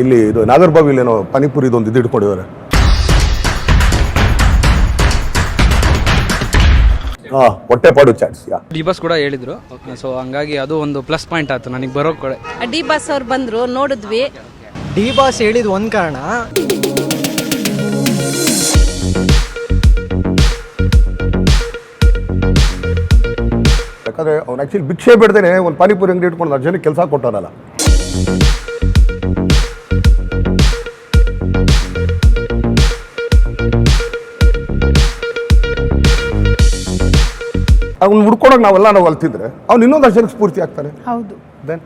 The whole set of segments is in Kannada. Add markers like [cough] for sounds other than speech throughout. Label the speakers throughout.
Speaker 1: ಇಲ್ಲಿ ಇದು ನಾಗರ್ಬಾವಿಲಿ ಏನೋ ಪಾನಿಪುರಿದು ಇದೊಂದು ಇದು ಇಟ್ಕೊಂಡಿದ್ದಾರೆ. ಹಾಂ ಹೊಟ್ಟೆಪಾಡು ಚಾಟ್ಸ್ ಯಾ
Speaker 2: ಡಿ ಬಸ್ ಕೂಡ ಹೇಳಿದ್ರು. ಸೊ ಹಂಗಾಗಿ ಅದು ಒಂದು ಪ್ಲಸ್ ಪಾಯಿಂಟ್ ಆಯ್ತು. ನನಗೆ ಬರೋ ಕಡೆ.
Speaker 3: ಡಿ ಬಾಸ್ ಅವ್ರು ಬಂದರು ನೋಡಿದ್ವಿ.
Speaker 4: ಡಿ ಬಾಸ್ ಹೇಳಿದ ಒಂದು ಕಾರಣ.
Speaker 1: ಯಾಕಂದ್ರೆ ಅವ್ನು ಆ್ಯಕ್ಚುಲಿ ಭಿಕ್ಷೆ ಬಿಡ್ದೇನೆ ಒಂದು ಪಾನಿಪುರಿ ಅಂಗಡಿ ಇಟ್ಕೊಂಡು ಜನಕ್ಕೆ ಕೆಲಸ ಕೊಟ್ಟಾನಲ್ಲ ಅವ್ನು ಹುಡ್ಕೊಡೋಕೆ ನಾವೆಲ್ಲ ನಾವು ಅಲ್ತಿದ್ರೆ ಅವ್ನು ಇನ್ನೊಂದು ಜನಕ್ಕೆ ಸ್ಫೂರ್ತಿ ಆಗ್ತಾನೆ.
Speaker 5: ಹೌದು.
Speaker 1: ದೆನ್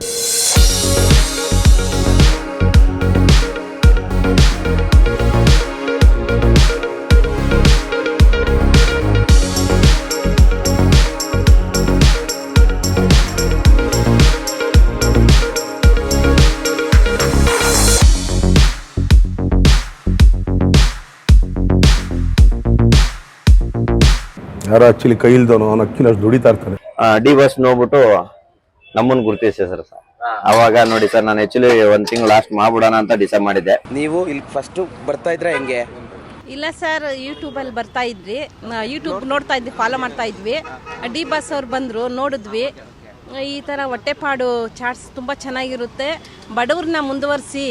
Speaker 1: ಯಾರೋ ಆಕ್ಚುಲಿ ಕೈ ಇಲ್ದವನು ಅವ್ನು ಅಕ್ಕಿನ ಅಷ್ಟು ದುಡಿತಾ ಇರ್ತಾನೆ.
Speaker 6: ಡಿ ಬಸ್ ನೋಡ್ಬಿಟ್ಟು ನಮ್ಮನ್ನ ಗುರುತಿಸಿ ಸರ್ ಅವಾಗ ನೋಡಿ ಸರ್ ನಾನು ಆಕ್ಚುಲಿ ಒಂದ್ ತಿಂಗಳು ಲಾಸ್ಟ್ ಮಾಡ್ಬಿಡೋಣ ಅಂತ ಡಿಸೈಡ್ ಮಾಡಿದ್ದೆ.
Speaker 7: ನೀವು ಇಲ್ಲಿ ಫಸ್ಟ್ ಬರ್ತಾ ಇದ್ರೆ ಹೆಂಗೆ?
Speaker 3: ಇಲ್ಲ ಸರ್ ಯೂಟ್ಯೂಬಲ್ಲಿ ಬರ್ತಾ ಇದ್ರಿ ಯೂಟ್ಯೂಬ್ ನೋಡ್ತಾ ಇದ್ವಿ ಫಾಲೋ ಮಾಡ್ತಾ ಇದ್ವಿ. ಡಿ ಬಸ್ ಅವ್ರು ಬಂದ್ರು ನೋಡಿದ್ವಿ. ಈ ಥರ ಹೊಟ್ಟೆಪಾಡು ಚಾಟ್ಸ್ ತುಂಬಾ ಚೆನ್ನಾಗಿರುತ್ತೆ. ಬಡವ್ರನ್ನ ಮುಂದುವರಿಸಿ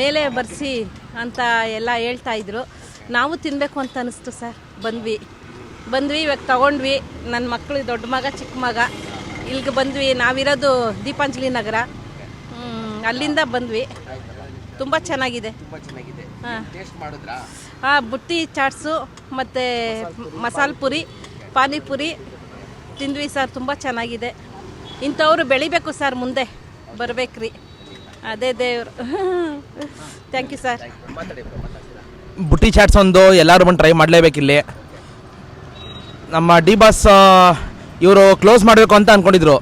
Speaker 3: ಮೇಲೆ ಬರ್ಸಿ ಅಂತ ಎಲ್ಲ ಹೇಳ್ತಾ ಇದ್ರು. ನಾವು ತಿನ್ಬೇಕು ಅಂತ ಅನಿಸ್ತು ಸರ್ ಬಂದ್ವಿ. ಬಂದ್ವಿ ಇವಾಗ ತಗೊಂಡ್ವಿ. ನನ್ನ ಮಕ್ಕಳು ದೊಡ್ಡ ಮಗ ಚಿಕ್ಕ ಮಗ. ಇಲ್ಲಿಗೆ ಬಂದ್ವಿ. ನಾವಿರೋದು ದೀಪಾಂಜಲಿ ನಗರ. ಅಲ್ಲಿಂದ ಬಂದ್ವಿ. ತುಂಬ ಚೆನ್ನಾಗಿದೆ. ಹಾಂ. ಹಾಂ ಬುಟ್ಟಿ ಚಾಟ್ಸು ಮತ್ತು ಮಸಾಲೆ ಪುರಿ ಪಾನಿಪುರಿ ತಿಂದ್ವಿ ಸರ್. ತುಂಬ ಚೆನ್ನಾಗಿದೆ. ಇಂಥವ್ರು ಬೆಳಿಬೇಕು ಸರ್ ಮುಂದೆ. ಬರ್ಬೇಕ್ರಿ. ಅದೇ ದೇವ್ರು. ಥ್ಯಾಂಕ್ ಯು ಸರ್
Speaker 8: ಬುಟ್ಟಿ ಚಾಟ್ಸ್ ಒಂದು ಎಲ್ಲರೂ ಬಂದು ಟ್ರೈ ಮಾಡಲೇಬೇಕಿಲ್ಲಿ. ನಮ್ಮ ಡಿ ಬಾಸ್ ಇವರು ಕ್ಲೋಸ್ ಮಾಡಬೇಕು ಅಂತ ಅಂದ್ಕೊಂಡಿದ್ರು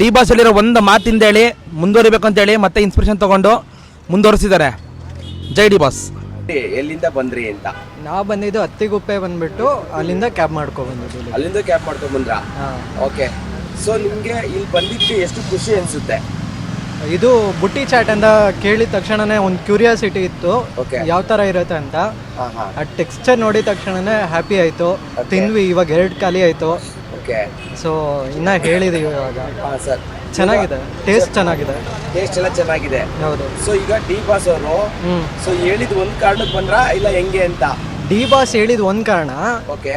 Speaker 8: ಡಿ ಬಾಸ್ ಹೇಳಿರೋ ಒಂದು ಮಾತಿಂದ ಹೇಳಿ ಮುಂದುವರಿಬೇಕು ಅಂತೇಳಿ ಮತ್ತೆ ಇನ್ಸ್ಪಿರೇಷನ್ ತೊಗೊಂಡು ಮುಂದುವರಿಸಿದ್ದಾರೆ. ಜೈ ಡಿ ಬಾಸ್.
Speaker 7: ಎಲ್ಲಿಂದ ಬಂದ್ರಿ ಅಂತ?
Speaker 4: ನಾವು ಬಂದಿದ್ದು ಹತ್ತಿಗುಪ್ಪೆ ಬಂದ್ಬಿಟ್ಟು ಅಲ್ಲಿಂದ ಕ್ಯಾಬ್ ಮಾಡ್ಕೊ ಬಂದಿದ್ದು
Speaker 7: ಅಲ್ಲಿಂದ ಕ್ಯಾಬ್ ಮಾಡ್ಕೊಂಡ್ ಬಂದ್ರ?
Speaker 4: ಹಾ.
Speaker 7: ಓಕೆ ಸೊ ನಿಮ್ಗೆ ಇಲ್ಲಿ ಬಂದಿದ್ದು ಎಷ್ಟು ಖುಷಿ ಅನ್ಸುತ್ತೆ?
Speaker 4: ಇದು ಬುಟ್ಟಿ ಚಾಟ್ ಅಂತ ಕೇಳಿದ ತಕ್ಷಣನೇ ಒಂದು ಕ್ಯೂರಿಯಾಸಿಟಿ ಇತ್ತು.
Speaker 7: Okay.
Speaker 4: ಯಾವ ತರ ಇರುತ್ತೆ ಅಂತ.
Speaker 7: ಹಾ ಹಾ.
Speaker 4: ಆ ಟೆಕ್ಸ್ಚರ್ ನೋಡಿದ ತಕ್ಷಣನೇ ಹ್ಯಾಪಿ ಆಯ್ತು. ತಿಂದ್ವಿ ಇವಾಗ ಎರಡು ಖಾಲಿ ಆಯ್ತು.
Speaker 7: ಓಕೆ
Speaker 4: ಸೊ ಇನ್ನ ಹೇಳಿದೀವಿ ಇವಾಗ.
Speaker 7: ಹಾಂ ಸರ್.
Speaker 4: ಚೆನ್ನಾಗಿದೆ. ಟೇಸ್ಟ್ ಚೆನ್ನಾಗಿದೆ.
Speaker 7: ಟೇಸ್ಟ್ ಎಲ್ಲ ಚೆನ್ನಾಗಿದೆ.
Speaker 4: ಹೌದು.
Speaker 7: ಸೊ ಈಗ ಡಿ ಬಾಸ್ ಅವರು
Speaker 4: ಹ್ಞೂ
Speaker 7: ಸೊ ಹೇಳಿದ ಒಂದ್ ಕಾರಣಕ್ಕೆ ಬಂದ್ರ ಇಲ್ಲ ಹೆಂಗೆ ಅಂತ?
Speaker 4: ಡಿ ಬಾಸ್ ಹೇಳಿದ ಒಂದು ಕಾರಣ.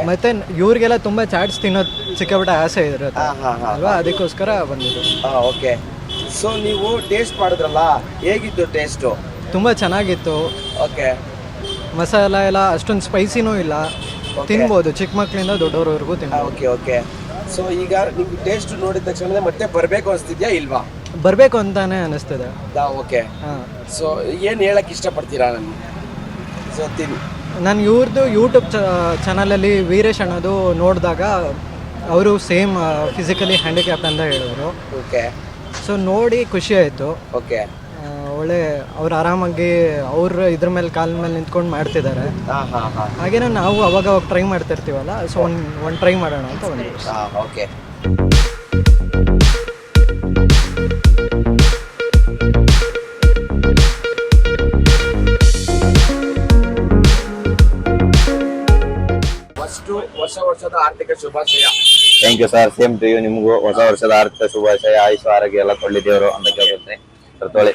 Speaker 4: ಮತ್ತೆ ಇವ್ರಿಗೆಲ್ಲ ತುಂಬಾ ಚಾಟ್ಸ್ ತಿನ್ನೋದು ಸಿಕ್ಕಾಪಟ್ಟೆ ಆಸೆ ಇರುತ್ತೆ.
Speaker 7: ಹಾ, ಹಾ, ಹಾ.
Speaker 4: ಅಲ್ವಾ? ಅದಕ್ಕೋಸ್ಕರ ಬಂದಿದ್ದು.
Speaker 7: ಓಕೆ ಸೊ ನೀವು ಟೇಸ್ಟ್ ಮಾಡಿದ್ರಲ್ಲ ಹೇಗಿತ್ತು ಟೇಸ್ಟು
Speaker 4: ತುಂಬಾ ಚೆನ್ನಾಗಿತ್ತು.
Speaker 7: ಓಕೆ
Speaker 4: ಮಸಾಲ ಎಲ್ಲ ಅಷ್ಟೊಂದು ಸ್ಪೈಸಿನೂ ಇಲ್ಲ. ತಿನ್ಬೋದು ಚಿಕ್ಕ ಮಕ್ಕಳಿಂದ ದೊಡ್ಡವ್ರವರೆಗೂ ತಿನ್ಬೋದು.
Speaker 7: ಓಕೆ ಓಕೆ ಸೊ ಈಗ ನಿಮ್ಗೆ ಟೇಸ್ಟ್ ನೋಡಿದ ತಕ್ಷಣ ಮತ್ತೆ ಬರಬೇಕು ಅನಿಸ್ತಿದ್ಯಾ ಇಲ್ವಾ?
Speaker 4: ಬರಬೇಕು ಅಂತಾನೆ ಅನಿಸ್ತದೆ.
Speaker 7: ಓಕೆ
Speaker 4: ಹಾಂ.
Speaker 7: ಸೊ ಏನು ಹೇಳಕ್ಕೆ ಇಷ್ಟಪಡ್ತೀರಾ ನಾನು ಸೊ ತಿನ್.
Speaker 4: ನಾನು ಇವ್ರದ್ದು ಯೂಟ್ಯೂಬ್ ಚಾನಲಲ್ಲಿ ವೀರೇಶ್ ಅನ್ನೋದು ನೋಡಿದಾಗ ಅವರು ಸೇಮ್ ಫಿಸಿಕಲಿ ಹ್ಯಾಂಡಿಕ್ಯಾಪ್ ಅಂತ ಹೇಳಿದ್ರು.
Speaker 7: ಓಕೆ
Speaker 4: ಸೊ ನೋಡಿ ಖುಷಿ ಆಯಿತು.
Speaker 7: ಓಕೆ
Speaker 4: ಒಳ್ಳೆ ಅವ್ರು ಆರಾಮಾಗಿ ಅವ್ರ ಇದ್ರ ಮೇಲೆ ಕಾಲ ಮೇಲೆ ನಿಂತ್ಕೊಂಡು ಮಾಡ್ತಿದ್ದಾರೆ. ಹಾಗೇನೆ ನಾವು ಅವಾಗ ಅವಾಗ ಟ್ರೈ ಮಾಡ್ತಿರ್ತೀವಲ್ಲ ಸೊ ಒಂದು ಒಂದು ಟ್ರೈ ಮಾಡೋಣ ಅಂತ
Speaker 7: ಒಂದು ಓಕೆ ಹೊಸ ವರ್ಷದ ಆರ್ಥಿಕ ಶುಭಾಶಯ.
Speaker 6: Thank you sir same to you ನಿಮಗೂ ಹೊಸ ವರ್ಷದ ಆರ್ಥಿಕ ಶುಭಾಶಯ ಆಯುಷ್ ಆರೋಗ್ಯ ಎಲ್ಲ ಕೊಳ್ಳಿ ದೇವರು ಅಂತ ಕೇಳ್ಕೊತೀನಿ ಸರ್ ತೊಳಿ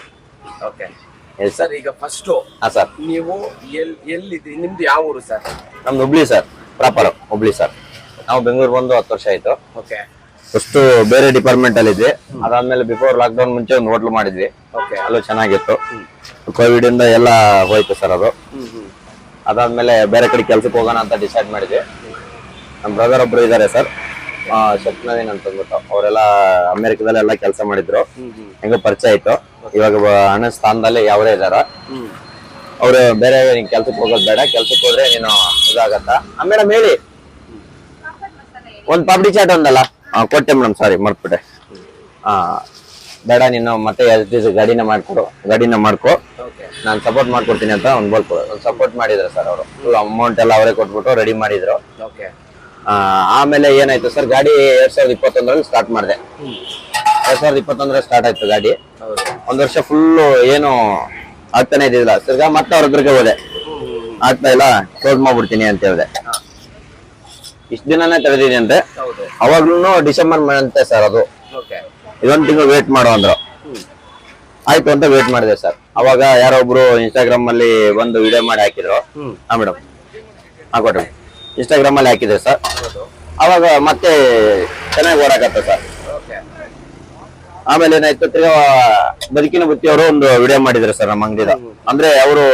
Speaker 7: ಓಕೆ
Speaker 6: ಎಸ್ ಸರ್
Speaker 7: ಸರ್ ಈಗ ಫಸ್ಟ್
Speaker 6: ಹಾಂ ಸರ್
Speaker 7: ನೀವು ಎಲ್ ಎಲ್ಲಿದ್ದೀರಿ? ನಿಮ್ದು ಯಾವ ಊರು ಸರ್
Speaker 6: ನಮ್ದು Hubli sir proper Hubli sir ನಾವು ಬೆಂಗಳೂರು ಬಂದು ಹತ್ತು ವರ್ಷ ಆಯ್ತು.
Speaker 7: ಓಕೆ
Speaker 6: ಫಸ್ಟ್ ಬೇರೆ ಡಿಪಾರ್ಟ್ಮೆಂಟ್ ಅಲ್ಲಿ ಇದ್ವಿ ಅದಾದ್ಮೇಲೆ ಬಿಫೋರ್ ಲಾಕ್ಡೌನ್ ಮುಂಚೆ ಒಂದು ಹೋಟ್ಲು ಮಾಡಿದ್ವಿ.
Speaker 7: ಓಕೆ
Speaker 6: ಅಲ್ಲೂ ಚೆನ್ನಾಗಿತ್ತು. ಕೋವಿಡ್ ಇಂದ ಎಲ್ಲ ಹೋಯ್ತು ಸರ್ ಅದು. ಅದಾದ್ಮೇಲೆ ಬೇರೆ ಕಡೆ ಕೆಲ್ಸಕ್ಕೆ ಹೋಗೋಣ ಅಂತ ಡಿಸೈಡ್ ಮಾಡಿದ್ವಿ. ನಮ್ಮ ಬ್ರದರ್ ಒಬ್ರು ಇದ್ದಾರೆ ಸರ್ ಶಕ್ನವೀನ್ ಅಂತ ಅಂದ್ಬಿಟ್ಟು. ಅವರೆಲ್ಲ ಅಮೆರಿಕದಲ್ಲಿ ಎಲ್ಲ ಕೆಲಸ ಮಾಡಿದ್ರು. ಹೆಂಗ ಪರಿಚಯ ಆಯ್ತು. ಇವಾಗ ಹಣ ಅಣ್ಣನ ಸ್ಥಾನದಲ್ಲಿ ಯಾವ್ದೇ ಇದಾರ. ಅವ್ರು ಬೇರೆ ನೀನ್ ಕೆಲ್ಸಕ್ಕೆ ಹೋಗೋದು ಬೇಡ. ಕೆಲ್ಸಕ್ಕೆ ಹೋದ್ರೆ ನೀನು ಇದಾಗತ್ತ? ಮೇಡಮ್ ಹೇಳಿ. ಒಂದ್ ಪಾಪಡಿ ಚಾಟ್ ಒಂದಲ್ಲ? ಕೊಟ್ಟೆ ಮೇಡಮ್ ಸಾರಿ ಮರ್ತ್ಬಿಟ್ಟೆ. ಹಾ ಬೇಡ ನೀನು ಮತ್ತೆ ಗಾಡಿನ ಮಾಡ್ಕೊಡು. ಗಾಡಿನ ಮಾಡ್ಕೊ. ನಾನು ಸಪೋರ್ಟ್ ಮಾಡ್ಕೊಡ್ತೀನಿ ಅಂತ ಒಂದು ಬೋಲ್ ಸಪೋರ್ಟ್ ಮಾಡಿದ್ರು ಸರ್ ಅವರು. ಅಮೌಂಟ್ ಎಲ್ಲ ಅವರೇ ಕೊಟ್ಬಿಟ್ಟು ರೆಡಿ ಮಾಡಿದ್ರು. ಆಮೇಲೆ ಏನಾಯ್ತು ಸರ್, ಗಾಡಿ ಎರಡ್ ಸಾವಿರದ ಇಪ್ಪತ್ತೊಂದರಲ್ಲಿ ಸ್ಟಾರ್ಟ್ ಮಾಡಿದೆ. ಎರಡ್ ಸಾವಿರದ ಇಪ್ಪತ್ತೊಂದರಲ್ಲಿ ಸ್ಟಾರ್ಟ್ ಆಯ್ತು ಗಾಡಿ. ಒಂದ್ ವರ್ಷ ಫುಲ್ಲು ಏನು ಆಗ್ತಾನೆ ಇದ್ದಿಲ್ಲ ತಿರ್ಗಾ ಮತ್ತೆ ಅವ್ರ ಹತ್ರಕ್ಕೆ ಹೋದೆ. ಆಗ್ತಾ ಇಲ್ಲ ಕ್ಲೋಸ್ ಮಾಡ್ಬಿಡ್ತೀನಿ ಅಂತ ಹೇಳಿದೆ. ಇಷ್ಟ ದಿನಾನೇ ತೆಗೆದಿದ್ದೀನಿ ಅಂತೆ. ಅವಾಗ್ಲೂ ಡಿಸೆಂಬರ್ ಅಂತೆ ಸರ್ ಅದು. ಇದೊಂದು ತಿಂಗಳು ವೇಟ್ ಮಾಡು ಅಂದ್ರು. ಆಯ್ತು ಅಂತ ವೇಟ್ ಮಾಡಿದೆ ಸರ್. ಅವಾಗ ಯಾರೋ ಒಬ್ರು ಇನ್ಸ್ಟಾಗ್ರಾಮ್ ಅಲ್ಲಿ ಒಂದು ವಿಡಿಯೋ ಮಾಡಿ ಹಾಕಿದ್ರು. ಹಾ ಮೇಡಮ್ ಹಾಕೊಟ್ರಿ ಇನ್ಸ್ಟಾಗ್ರಾಮ್ ಅಲ್ಲಿ ಹಾಕಿದೆ ಸರ್. ಅವಾಗ ಮತ್ತೆ ಚೆನ್ನಾಗಿ ಓಡಾಕತ್ತ ಸರ್.
Speaker 7: ಓಕೆ.
Speaker 6: ಆಮೇಲೆ ಏನಾಯ್ತು ತಿರ್ಗಾ ಬದುಕಿನ ಬುತ್ತಿ ಅವರು ಒಂದು ವಿಡಿಯೋ ಮಾಡಿದ್ರು ಸರ್ ನಮ್ಮ ಅಂಗಡಿದ. ಅಂದ್ರೆ ಅವರು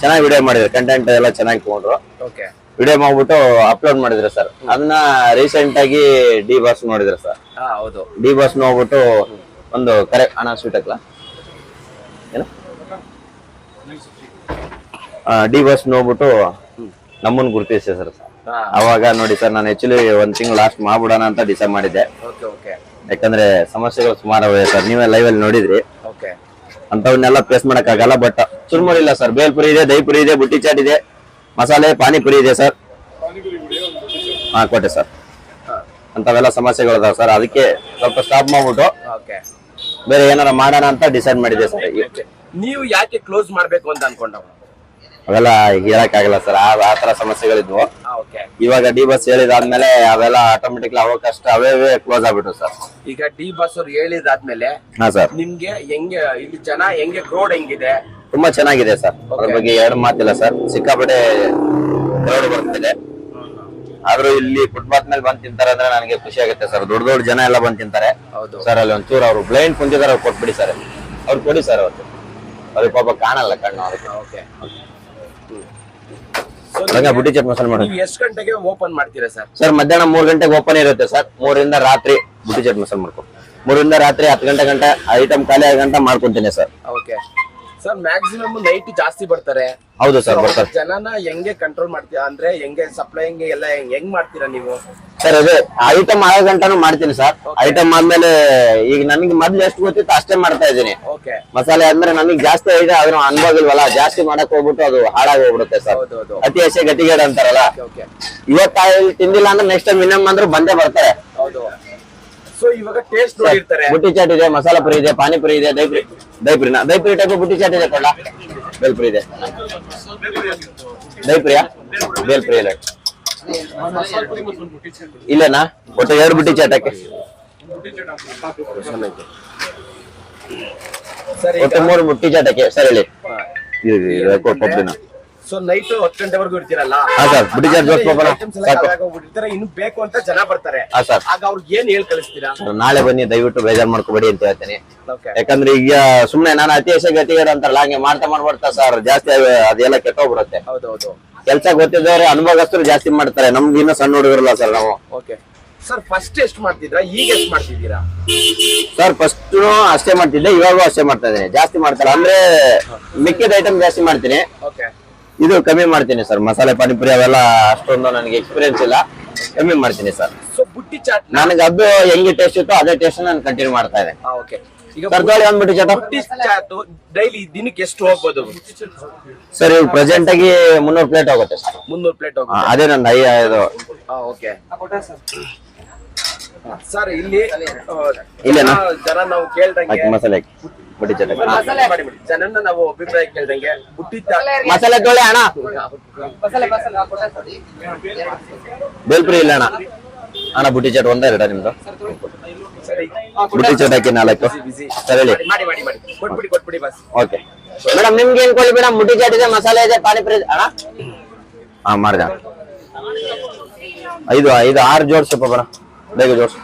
Speaker 6: ಚೆನ್ನಾಗಿ ವಿಡಿಯೋ ಮಾಡಿದ್ರು ಕಂಟೆಂಟ್ ಎಲ್ಲ ಚೆನ್ನಾಗಿ ತಗೊಂಡ್ರು.
Speaker 7: ಓಕೆ.
Speaker 6: ವಿಡಿಯೋ ಮಾಡ್ಬಿಟ್ಟು ಅಪ್ಲೋಡ್ ಮಾಡಿದ್ರು ಸರ್. ಅದನ್ನ ರೀಸೆಂಟ್ ಆಗಿ ಡಿ ಬಾಸ್ ನೋಡಿದ್ರು ಸರ್.
Speaker 7: ಹಾ ಹೌದು.
Speaker 6: ಡಿ ಬಾಸ್ ನೋಡ್ಬಿಟ್ಟು ಒಂದು ಕರೆ ಹಣ ಸ್ವೀಟ್ ಹಾಕ್ಲಾ ಏನು? ಡಿ ಬಾಸ್ ನೋಡ್ಬಿಟ್ಟು ನಮ್ಮನ್ನ ಗುರುತಿಸಿ ಸರ್. ಅವಾಗ ನೋಡಿ ಸರ್ ನಾನು ಆಕ್ಚುಲಿ ಒಂದ್ ತಿಂಗಳು ಲಾಸ್ಟ್ ಮಾಡ್ಬಿಡೋಣ ಅಂತ ಡಿಸೈಡ್ ಮಾಡಿದ್ದೆ. ಯಾಕಂದ್ರೆ ಸಮಸ್ಯೆಗಳು ಸುಮಾರು ಸರ್. ನೀವೇ ಲೈವ್ ಅಲ್ಲಿ ನೋಡಿದ್ರಿ. ಅಂತವನ್ನೆಲ್ಲ ಫೇಸ್ ಮಾಡಕ್ ಆಗಲ್ಲ ಬಟ್ ಚುರುಮುರಿ ಇಲ್ಲ ಸರ್. ಬೇಲ್ಪುರಿ ಇದೆ ದೈಪುರಿ ಇದೆ ಬುಟ್ಟಿ ಚಾಟ್ ಇದೆ ಮಸಾಲೆ ಪಾನಿಪುರಿ ಇದೆ ಸರ್. ಹಾ ಕೊಟ್ಟೆ ಸರ್. ಅಂತವೆಲ್ಲ ಸಮಸ್ಯೆಗಳು ಅದಾವ ಸರ್. ಅದಕ್ಕೆ ಸ್ವಲ್ಪ ಸ್ಟಾಪ್ ಮಾಡ್ಬಿಟ್ಟು
Speaker 7: ಓಕೆ.
Speaker 6: ಬೇರೆ ಏನಾರ ಮಾಡೋಣ ಅಂತ ಡಿಸೈಡ್ ಮಾಡಿದೆ ಸರ್.
Speaker 7: ನೀವು ಯಾಕೆ ಕ್ಲೋಸ್ ಮಾಡ್ಬೇಕು ಅಂತ ಅನ್ಕೊಂಡವ
Speaker 6: ಅವೆಲ್ಲ ಹೇಳಕ್ ಆಗಲ್ಲ ಸರ್. ಆ ಆ ತರ ಸಮಸ್ಯೆಗಳಿದ್ವು. ಇವಾಗ ಡಿ ಬಸ್ ಹೇಳಿದಾದ್ಮೇಲೆ ಅವೆಲ್ಲ ಆಟೋಮೆಟಿಕ್ಲಿ ಅವಕಾಶ ಕಷ್ಟ ಅವೇ ಕ್ಲೋಸ್ ಆಗ್ಬಿಟ್ಟು ಸರ್.
Speaker 7: ಈಗ ಡಿ ಬಸ್ ಅವ್ರು ಹೇಳಿದಾದ್ಮೇಲೆ
Speaker 6: ಹಾ ಸರ್.
Speaker 7: ನಿಮ್ಗೆ ಹೆಂಗೆ ಇಲ್ಲಿ ಜನ ಹೆಂಗೆ ಕ್ರೋಡ್ ಹೆಂಗಿದೆ?
Speaker 6: ತುಂಬಾ ಚೆನ್ನಾಗಿದೆ ಸರ್. ಅದ್ರ ಬಗ್ಗೆ ಎರಡು ಮಾತಿಲ್ಲ ಸರ್. ಸಿಕ್ಕಾಪಟ್ಟೆ ಕ್ರೌಡ್ ಬರ್ತಿದೆ. ಆದ್ರೂ ಇಲ್ಲಿ ಫುಟ್ಪಾತ್ ಮೇಲೆ ಬಂದ್ ತಿಂತಾರೆ ಅಂದ್ರೆ ನನಗೆ ಖುಷಿ ಆಗುತ್ತೆ ಸರ್. ದೊಡ್ಡ ದೊಡ್ಡ ಜನ ಎಲ್ಲ ಬಂದ್ ತಿಂತಾರೆ.
Speaker 7: ಹೌದು.
Speaker 6: ಸರ್ ಅಲ್ಲಿ ಒಂಚೂರು ಅವ್ರು ಬ್ಲೈಂಡ್ ಕುಂತಿದಾರೆ ಅವ್ರು ಕೊಟ್ಬಿಡಿ ಸರ್. ಅವ್ರು ಕೊಡಿ ಸರ್ ಅವತ್ತು. ಅವ್ರಿಗೆ ಪಾಪ ಕಾಣಲ್ಲ ಕಣ್ಣು ಅದಕ್ಕೆ ಬುಟ್ಟಿ ಚಟ್ ಮಸಾಲೆ ಮಾಡಿ.
Speaker 7: ನೀವು ಎಷ್ಟು ಗಂಟೆಗೆ ಓಪನ್ ಮಾಡ್ತೀರಾ ಸರ್?
Speaker 6: ಸರ್ ಮಧ್ಯಾಹ್ನ ಮೂರ್ ಗಂಟೆಗೆ ಓಪನ್ ಇರುತ್ತೆ ಸರ್. ಮೂರಿಂದ ರಾತ್ರಿ ಬುಟ್ಟಿ ಚಟ್ ಮಸಾಲೆ ಮಾಡ್ಕೊ. ಮೂರಿಂದ ರಾತ್ರಿ ಹತ್ತು ಗಂಟೆ ಗಂಟೆ ಐಟಮ್ ಖಾಲಿ ಐದು ಗಂಟೆ ಮಾಡ್ಕೊಂತೀನಿ sir.
Speaker 7: Okay sir maximum night ಜಾಸ್ತಿ ಬರ್ತಾರೆ.
Speaker 6: ಹೌದು ಸರ್ ಬರ್ತಾರೆ.
Speaker 7: ಜನನ ಹೆಂಗೆ ಕಂಟ್ರೋಲ್ ಮಾಡ್ತೀರಾ? ಅಂದ್ರೆ ಹೆಂಗೆ ಸಪ್ಲೈ ಹೆಂಗೆ ಎಲ್ಲ ಹೆಂಗ್ ಮಾಡ್ತೀರಾ ನೀವು?
Speaker 6: ಸರ್ ಅದೇ ಐಟಮ್ ಆಗೋ ಗಂಟನೂ ಮಾಡ್ತೀನಿ ಸರ್. ಐಟಮ್ ಆದ್ಮೇಲೆ ಈಗ ನನಗೆ ಮೊದ್ಲು ಎಷ್ಟು ಗೊತ್ತಿತ್ತು ಅಷ್ಟೇ ಮಾಡ್ತಾ ಇದ್ದೀನಿ.
Speaker 7: ಓಕೆ
Speaker 6: ಮಸಾಲೆ ಅಂದ್ರೆ ನನಗೆ ಜಾಸ್ತಿ ಐತೆ ಆದ್ರೂ ಅನುಭವ ಇಲ್ವಲ್ಲ ಜಾಸ್ತಿ ಮಾಡಕ್ ಹೋಗ್ಬಿಟ್ಟು ಅದು ಹಾಳಾಗಿ ಹೋಗ್ಬಿಡುತ್ತೆ ಸರ್.
Speaker 7: ಹೌದು ಹೌದು.
Speaker 6: ಅತಿ ಹೆಚ್ಚೆ ಗತಿಗೇಡ ಅಂತಾರಲ್ಲ.
Speaker 7: ಓಕೆ
Speaker 6: ಇವತ್ತ ತಿಂದಿಲ್ಲ ಅಂದ್ರೆ ನೆಕ್ಸ್ಟ್ ಟೈಮ್ ಇನ್ನೊಮ್ಮೆ ಅಂದ್ರೆ ಬಂದೇ ಬರ್ತಾರೆ.
Speaker 7: ಹೌದು. ಸೊ ಇವಾಗ ಟೇಸ್ಟ್ ನೋಡಿರ್ತಾರೆ.
Speaker 6: ಬುಟ್ಟಿ ಚಾಟ್ ಇದೆ ಮಸಾಲಾ ಪುರಿ ಇದೆ ಪಾನಿಪುರಿ ಇದೆ ದೈಪುರಿ ದೈಪುರಿನ? ದೈಪುರಿ ಟೈಪ್ ಬುಟ್ಟಿ ಚಾಟ್ ಇದೆ ಕೊಡ್ಲಾ? ಬೇಲ್ಪುರಿ ಇದೆ. ದೈಪುರಿಯಾ? ಬೇಲ್ಪುರಿ ಇಲ್ಲ ಇಲ್ಲೇನಾ? ಒಟ್ಟು ಎರಡು ಬುಟ್ಟಿ ಚಾಟ್ ಹಾಕಿ. ಒಟ್ಟು ಮೂರು ಬುಟ್ಟಿ ಚಾಟ್ ಹಾಕಿ. ಸರಿ ಹೇಳಿ. ಇದು ಕೊಬ್ಬಿನ
Speaker 7: ಸೊ ನೈಟ್ ಹತ್ತು ಗಂಟೆವರೆಗೂ ಇರ್ತೀರಲ್ಲ?
Speaker 6: ಹಾ ಸರ್ ಬುಟ್ಟಿ ಚಾಟ್ ಜೋಸ್ ಪಾಪನ ಸಾಕು.
Speaker 7: ಇನ್ನು ಬೇಕು ಅಂತ ಜನ ಬರ್ತಾರೆ.
Speaker 6: ಹಾ ಸರ್
Speaker 7: ಆಗ ಅವ್ರಿಗೆ ಏನ್ ಹೇಳಿ ಕಳಿಸ್ತೀರಾ?
Speaker 6: ನಾಳೆ ಬನ್ನಿ ದಯವಿಟ್ಟು ಬೇಜಾರ್ ಮಾಡ್ಕೋಬೇಡಿ ಅಂತ ಹೇಳ್ತೀನಿ. ಯಾಕಂದ್ರೆ ಈಗ ಸುಮ್ನೆ ನಾನು ಅತಿ ಗತಿಗಾರ ಅಂತಾರಲ್ಲ ಹಂಗೆ ಮಾಡ್ತಾ ಮಾಡ್ಬಾರ್ತಾ ಸರ್ ಜಾಸ್ತಿ ಆಗಿ ಅದೆಲ್ಲ ಕೆಟ್ಟೋಗ್ಬಿಡುತ್ತೆ.
Speaker 7: ಹೌದು ಹೌದು
Speaker 6: ಕೆಲ್ಸ ಗೊತ್ತಿದ್ದವ್ರೆ ಅನುಭವಸ್ಥರು ಜಾಸ್ತಿ ಮಾಡ್ತಾರೆ. ನಮ್ಗೆ ಇನ್ನೂ ಸಣ್ಣ ಹುಡುಗರಲ್ಲ ಸರ್ ನಾವು.
Speaker 7: ಓಕೆ ಸರ್ ಫಸ್ಟ್ ಎಷ್ಟು ಮಾಡ್ತಿದ್ರಾ ಈಗ ಎಷ್ಟು ಮಾಡ್ತಿದ್ದೀರಾ?
Speaker 6: ಸರ್ ಫಸ್ಟ್ ಅಷ್ಟೇ ಮಾಡ್ತಿದ್ದೆ ಇವಾಗೂ ಅಷ್ಟೇ ಮಾಡ್ತಾ ಇದ್ದೀನಿ. ಜಾಸ್ತಿ ಮಾಡ್ತಾರೆ. ಅಂದ್ರೆ ಮಿಕ್ಕಿದ ಐಟಮ್ ಜಾಸ್ತಿ ಮಾಡ್ತೀನಿ.
Speaker 7: ಓಕೆ
Speaker 6: ಇದು ಕಮ್ಮಿ ಮಾಡ್ತೀನಿ ಸರ್. ಮಸಾಲೆ ಪಾನಿಪುರಿ ಅವೆಲ್ಲ ಅಷ್ಟೊಂದು ನನಗೆ ಎಕ್ಸ್ಪೀರಿಯನ್ಸ್ ಇಲ್ಲ. ಕಮ್ಮಿ ಮಾಡ್ತೀನಿ ಸರ್.
Speaker 7: ಸೊ ಬುಟ್ಟಿ ಚಾಟ್
Speaker 6: ನನಗೆ ಅದು ಹೆಂಗೆ ಟೇಸ್ಟ್ ಇತ್ತು ಅದೇ ಟೇಸ್ಟ್ ನಾನು ಕಂಟಿನ್ಯೂ ಮಾಡ್ತಾ ಇದ್ದೆ
Speaker 7: ಓಕೆ ಈಗ
Speaker 6: ಸರ್ ತಗೊಳ್ಳಿ ಒಂದ್ ಬಿಟ್ಟು ಚಟ
Speaker 7: ಬುಟ್ಟಿ ಚಾಟ್ ಡೈಲಿ ದಿನಕ್ಕೆ ಎಷ್ಟು ಹೋಗ್ಬೋದು?
Speaker 6: ಸರ್ ಇವಾಗ ಪ್ರೆಸೆಂಟ್ ಆಗಿ ಮುನ್ನೂರು ಪ್ಲೇಟ್ ಆಗುತ್ತೆ ಸರ್.
Speaker 7: ಮುನ್ನೂರು ಪ್ಲೇಟ್ ಹೋಗುತ್ತೆ.
Speaker 6: ಅದೇ ನನ್ನ ಐದು ಇದು.
Speaker 7: ಓಕೆ ಸರ್ ಇಲ್ಲಿ
Speaker 6: ಇಲ್ಲೇನಾ?
Speaker 7: ಜನ- ನಾವು ಕೇಳ್ದಂಗೆ
Speaker 6: ಮಸಾಲೆ ಹಾಕಿ.
Speaker 7: ಬಿಡಿ ಜನನ್ನ ನಾವು ಅಭಿಪ್ರಾಯ ಕೇಳ್ದಂಗೆ
Speaker 6: ಮಸಾಲೆ ತೊಳೆ ಅಣ್ಣ. ಬೇಲ್ಪುರಿ ಇಲ್ಲ ಅಣ್ಣ. ಅಣ್ಣ ಬುಟ್ಟಿ ಚಟ್ ಒಂದೇ ಎರಡ ನಿಮ್ದು?
Speaker 7: ಸರಿ
Speaker 6: ಬುಟ್ಟಿ ಚಟ್ ಹಾಕಿ ನಾಲ್ಕು. ಸರಿ
Speaker 7: ಮಾಡಿ ಮಾಡಿ ಮಾಡಿ. ಕೊಟ್ಬಿಡಿ ಕೊಟ್ಬಿಡಿ ಬಸ್.
Speaker 6: ಓಕೆ. ಮೇಡಮ್ ನಿಮ್ಗೆ ಏನ್ ಕೊಡ್ಲಿ ಮೇಡಮ್ ಬುಟ್ಟಿ ಚಾಟ್ ಇದೆ ಮಸಾಲೆ ಇದೆ ಪಾನಿಪುರಿ ಇದೆ. ಅಣ್ಣ? ಹಾ ಮಾಡಿದೆ ಐದು ಐದು ಆರು ಜೋಡ್ಸು ಬರ ಬೇಗ ಜೋಡ್ಸು.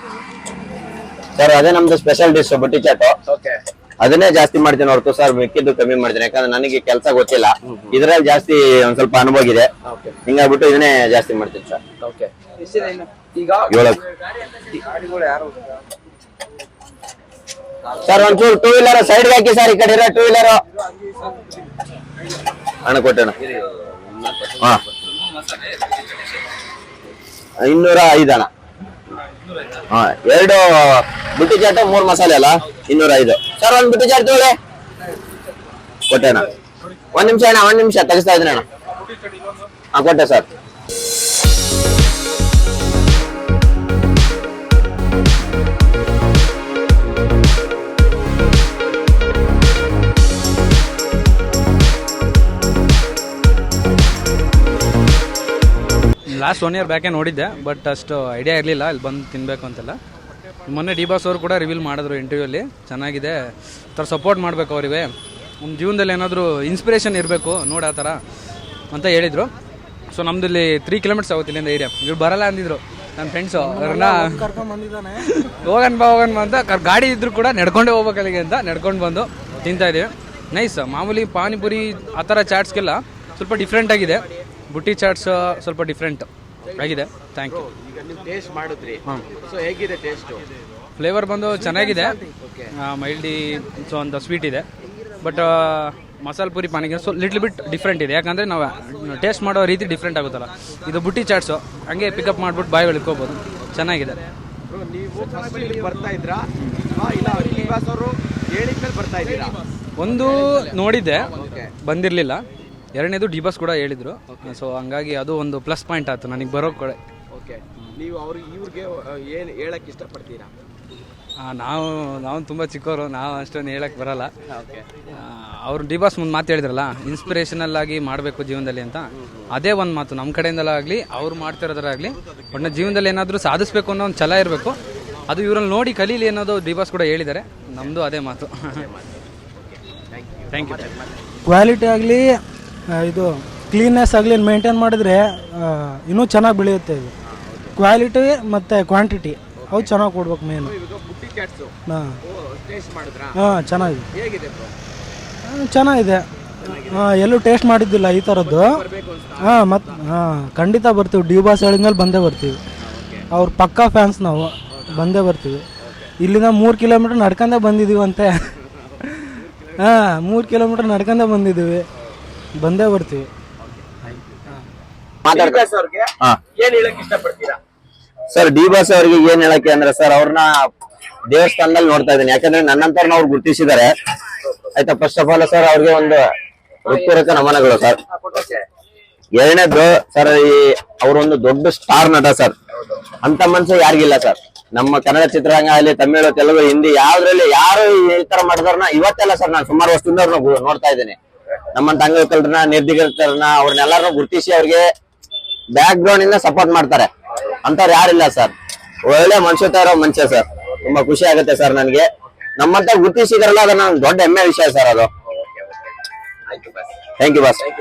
Speaker 6: ಸರ್ ಅದೇ ನಮ್ದು ಸ್ಪೆಷಲ್ ಡಿಶ್ ಬುಟ್ಟಿ ಚಾಟು.
Speaker 7: ಓಕೆ.
Speaker 6: ಅದನ್ನೇ ಜಾಸ್ತಿ ಮಾಡ್ತೀನಿ ಹೊರತು ಸರ್ ಮಿಕ್ಕಿದ್ದು ಕಮ್ಮಿ ಮಾಡ್ತೀನಿ. ಯಾಕಂದ್ರೆ ನನಗೆ ಕೆಲಸ ಗೊತ್ತಿಲ್ಲ. ಇದ್ರಲ್ಲಿ ಜಾಸ್ತಿ ಒಂದ್ ಸ್ವಲ್ಪ ಅನುಭವ ಇದೆ.
Speaker 7: ಓಕೆ
Speaker 6: ಹಿಂಗಾಗ್ಬಿಟ್ಟು ಇದನ್ನೇ ಜಾಸ್ತಿ ಮಾಡ್ತೀನಿ ಸರ್. ಸರ್ ಒಂಚೂರು ಟೂ ವೀಲರ್ ಸೈಡ್ ಹಾಕಿ ಸರ್ ಈ ಕಡೆ ಇರೋ ಟೂ ವೀಲರ್ ಹಣ ಕೊಟ್ಟಣ ಹಾ. ಇನ್ನೂರ ಐದು ಅಣ್ಣ. ಹಾ ಎರಡು ಬುಟ್ಟಿ ಚಾಟ ಮೂರ್ ಮಸಾಲೆ ಅಲ್ಲ? ಇನ್ನೂರ ಐದು ಸರ್, ಒಂದ್ ಬಿಟ್ಟು ಚಾರ್ಜ್ ತಗೊಳ್ಳಿ ಕೊಟ್ಟೆಣ ಒಂದ್ ನಿಮಿಷ ಅಣ್ಣ, ಒಂದ್ ನಿಮಿಷ, ತಗಿಸ್ತಾ ಇದ್ದೀನಿ ಅಣ್ಣ. ಹಾ, ಕೊಟ್ಟೆ ಸರ್.
Speaker 2: ಲಾಸ್ಟ್ ಒನ್ ಇಯರ್ ಬ್ಯಾಕೇ ನೋಡಿದ್ದೆ ಬಟ್ ಅಷ್ಟು ಐಡಿಯಾ ಇರಲಿಲ್ಲ, ಇಲ್ಲಿ ಬಂದು ತಿನ್ಬೇಕು ಅಂತೆಲ್ಲ. ಮೊನ್ನೆ ಡಿ ಬಾಸ್ ಅವರು ಕೂಡ ರಿವೀಲ್ ಮಾಡಿದ್ರು ಇಂಟರ್ವ್ಯೂಲ್ಲಿ ಚೆನ್ನಾಗಿದೆ. ಥರ ಸಪೋರ್ಟ್ ಮಾಡಬೇಕು ಅವರಿಗೆ ನಮ್ಮ ಜೀವನದಲ್ಲಿ ಏನಾದರೂ ಇನ್ಸ್ಪಿರೇಷನ್ ಇರಬೇಕು ನೋಡಿ ಆ ಥರ ಅಂತ ಹೇಳಿದರು. ಸೊ ನಮ್ದು ಇಲ್ಲಿ ತ್ರೀ ಕಿಲೋಮೀಟರ್ಸ್ ಆಗುತ್ತೆ ಇಲ್ಲಿಂದ ಏರಿಯಾ ಇವ್ರು ಬರಲ್ಲ ಅಂದಿದ್ರು ನನ್ನ ಫ್ರೆಂಡ್ಸು ಅವ್ರನ್ನ ಹೋಗನ್ ಬಾ ಹೋಗನ್ ಬಾ ಅಂತ ಕರ್- ಗಾಡಿ ಇದ್ರು ಕೂಡ ನಡ್ಕೊಂಡೇ ಹೋಗ್ಬೇಕು ಅಲ್ಲಿಗೆ ಅಂತ ನಡ್ಕೊಂಡು ಬಂದು ತಿಂತಾ ಇದೀವಿ ನೈಸ್ ಮಾಮೂಲಿ ಪಾನಿಪುರಿ ಆ ಥರ ಚಾಟ್ಸ್ಗೆಲ್ಲ ಸ್ವಲ್ಪ ಡಿಫ್ರೆಂಟ್ ಆಗಿದೆ. ಬುಟ್ಟಿ ಚಾಟ್ಸ್ ಸ್ವಲ್ಪ ಡಿಫ್ರೆಂಟ್ ಆಗಿದೆ ಥ್ಯಾಂಕ್ ಯು
Speaker 7: ಈಗ ನೀವು ಟೇಸ್ಟ್ ಮಾಡಿದ್ರಿ. ಸೊ ಹೇಗಿದೆ ಟೇಸ್ಟ್
Speaker 2: ಫ್ಲೇವರ್ ಬಂದು ಚೆನ್ನಾಗಿದೆ. ಮೈಲ್ಡಿ ಸೊ ಒಂದು ಸ್ವೀಟ್ ಇದೆ. ಬಟ್ ಮಸಾಲೆ ಪೂರಿ ಪಾನಿಗೆ ಸೊ ಲಿಟ್ಲ್ ಬಿಟ್ ಡಿಫ್ರೆಂಟ್ ಇದೆ. ಯಾಕಂದರೆ ನಾವು ಟೇಸ್ಟ್ ಮಾಡೋ ರೀತಿ ಡಿಫ್ರೆಂಟ್ ಆಗುತ್ತಲ್ಲ. ಇದು ಬುಟ್ಟಿ ಚಾಟ್ಸು. ಹಂಗೆ ಪಿಕಪ್ ಮಾಡ್ಬಿಟ್ಟು ಬಾಯಿ ಬೆಳ್ಕೋಬೋದು ಚೆನ್ನಾಗಿದೆ.
Speaker 7: ನೀವು ಬರ್ತಾ ಇದ್ರಾ? ಅಥವಾ ಇಲ್ಲ ಶ್ರೀನಿವಾಸ್ ಅವರು ಹೇಳಿದ್ಮೇಲೆ ಬರ್ತಾ ಇದ್ದೀರಾ?
Speaker 2: ಒಂದು ನೋಡಿದ್ದೆ. ಬಂದಿರಲಿಲ್ಲ. ಎರಡನೇದು ಡಿಬಸ್ ಕೂಡ ಹೇಳಿದರು. ಸೊ ಹಂಗಾಗಿ ಅದು ಒಂದು ಪ್ಲಸ್ ಪಾಯಿಂಟ್ ಆಯ್ತು. ನನಗೆ ಬರೋ ಕಡೆ.
Speaker 7: ಓಕೆ ನೀವು ಅವ್ರಿಗೆ ಇವ್ರಿಗೆ ಏನು ಹೇಳಕ್ ಇಷ್ಟಪಡ್ತೀರಾ?
Speaker 2: ಆ, ನಾವು ನಾವು ತುಂಬ ಚಿಕ್ಕವರು ನಾವು ಅಷ್ಟೊಂದು ಹೇಳಕ್ಕೆ ಬರಲ್ಲ.
Speaker 7: ಓಕೆ
Speaker 2: ಆ, ಅವ್ರು ಡಿ ಬಾಸ್ ಮುಂದೆ ಮಾತು ಹೇಳಿದ್ರಲ್ಲ ಇನ್ಸ್ಪಿರೇಷನಲ್ ಆಗಿ ಮಾಡಬೇಕು ಜೀವನದಲ್ಲಿ ಅಂತ. ಅದೇ ಒಂದು ಮಾತು ನಮ್ಮ ಕಡೆಯಿಂದಲಾಗಲಿ ಅವ್ರು ಮಾಡ್ತಿರೋದ್ರಾಗಲಿ ಒಟ್ಟಿನ ಜೀವನದಲ್ಲಿ ಏನಾದರೂ ಸಾಧಿಸ್ಬೇಕು ಅನ್ನೋ ಒಂದು ಛಲ ಇರಬೇಕು. ಅದು ಇವರಲ್ಲಿ ನೋಡಿ ಕಲೀಲಿ ಅನ್ನೋದು ಡಿ ಬಾಸ್ ಕೂಡ ಹೇಳಿದ್ದಾರೆ. ನಮ್ಮದು ಅದೇ ಮಾತು. ಥ್ಯಾಂಕ್ ಯು
Speaker 5: ಕ್ವಾಲಿಟಿ ಆಗಲಿ ಇದು ಕ್ಲೀನ್ನೆಸ್ ಆಗಲಿ ಮೇಂಟೈನ್ ಮಾಡಿದ್ರೆ ಇನ್ನೂ ಚೆನ್ನಾಗಿ ಬೆಳೆಯುತ್ತೆ ಇದು. ಕ್ವಾಲಿಟಿ ಮತ್ತು ಕ್ವಾಂಟಿಟಿ ಅವು ಚೆನ್ನಾಗಿ ಕೊಡ್ಬೇಕು ಮೇನ್ ಹಾಂ. ಹಾಂ ಚೆನ್ನಾಗಿದೆ? ಚೆನ್ನಾಗಿದೆ. ಹಾಂ ಎಲ್ಲೂ ಟೇಸ್ಟ್ ಮಾಡಿದ್ದಿಲ್ಲ ಈ ಥರದ್ದು ಹಾಂ ಮತ್ತು ಹಾಂ ಖಂಡಿತ ಬರ್ತೀವಿ. ಡ್ಯೂಬಾಸ್ ಬಾಸ್ ಹೇಳಿದ್ಮೇಲೆ ಬಂದೇ ಬರ್ತೀವಿ. ಅವ್ರ ಪಕ್ಕಾ ಫ್ಯಾನ್ಸ್ ನಾವು. ಬಂದೇ ಬರ್ತೀವಿ. ಇಲ್ಲಿಂದ ಮೂರು ಕಿಲೋಮೀಟ್ರ್ ನಡ್ಕೊಂಡೇ ಬಂದಿದ್ದೀವಿ ಅಂತೆ ಹಾಂ [laughs] ಮೂರು ಕಿಲೋಮೀಟ್ರ್ ನಡ್ಕೊಂಡೇ ಬಂದಿದ್ದೀವಿ ಬಂದೇ ಬರ್ತೀವಿ.
Speaker 7: ಶ್ರೀನಿವಾಸ್ ಅವ್ರಿಗೆ
Speaker 6: ಹಾ.
Speaker 7: ಏನ್ ಹೇಳಕ್ ಇಷ್ಟಪಡ್ತೀರಾ?
Speaker 6: ಸರ್ ಡಿ ಬಾಸ್ ಅವರಿಗೆ ಏನ್ ಹೇಳಕ್ಕೆ ಅಂದ್ರೆ ಸರ್ ಅವ್ರನ್ನ ದೇವಸ್ಥಾನದಲ್ಲಿ ನೋಡ್ತಾ ಇದ್ದೀನಿ. ಯಾಕಂದ್ರೆ ನನ್ನಂತರ್ನ ಅವ್ರು ಗುರುತಿಸಿದ್ದಾರೆ. ಆಯ್ತಾ ಫಸ್ಟ್ ಆಫ್ ಆಲ್ ಸರ್ ಅವ್ರಿಗೆ ಒಂದು ಹೃತ್ಪೂರ್ವಕ ನಮನಗಳು ಸರ್. ಎರಡನೇದು ಸರ್ ಈ ಅವರೊಂದು ದೊಡ್ಡ ಸ್ಟಾರ್ ನಟ ಸರ್. ಅಂತ ಮನ್ಸು ಯಾರಿಗಿಲ್ಲ ಸರ್. ನಮ್ಮ ಕನ್ನಡ ಚಿತ್ರರಂಗ ಅಲ್ಲಿ ತಮಿಳು ತೆಲುಗು ಹಿಂದಿ ಯಾವ್ದ್ರಲ್ಲಿ ಯಾರು ಈ ತರ ಮಾಡಿದವ್ರನ್ನ ಇವತ್ತೆಲ್ಲ ಸರ್ ನಾನು ಸುಮಾರು ವರ್ಷದಿಂದ ಅವ್ರನ್ನ ಗು- ನೋಡ್ತಾ ಇದ್ದೀನಿ. ನಮ್ಮಂತ ಅಂಗವಿಕಲರನ್ನ ನಿರ್ದಿಗತರನ್ನ ಅವ್ರನ್ನೆಲ್ಲರನ್ನ ಗುರುತಿಸಿ ಅವ್ರಿಗೆ ಬ್ಯಾಕ್ ಗ್ರೌಂಡ್ ಇಂದ ಸಪೋರ್ಟ್ ಮಾಡ್ತಾರೆ. ಅಂತವ್ರು ಯಾರಿಲ್ಲ ಸರ್. ಒಳ್ಳೆ ಮನುಷ್ಯತ ಇರೋ ಮನುಷ್ಯ ಸರ್. ತುಂಬಾ ಖುಷಿ ಆಗುತ್ತೆ ಸರ್ ನನಗೆ. ನಮ್ಮಂತ ಗುರುತಿಸಿದಾರಲ್ಲ, ಅದು ನಂಗೆ ದೊಡ್ಡ ಹೆಮ್ಮೆ ವಿಷಯ ಸರ್ ಅದು. Thank you boss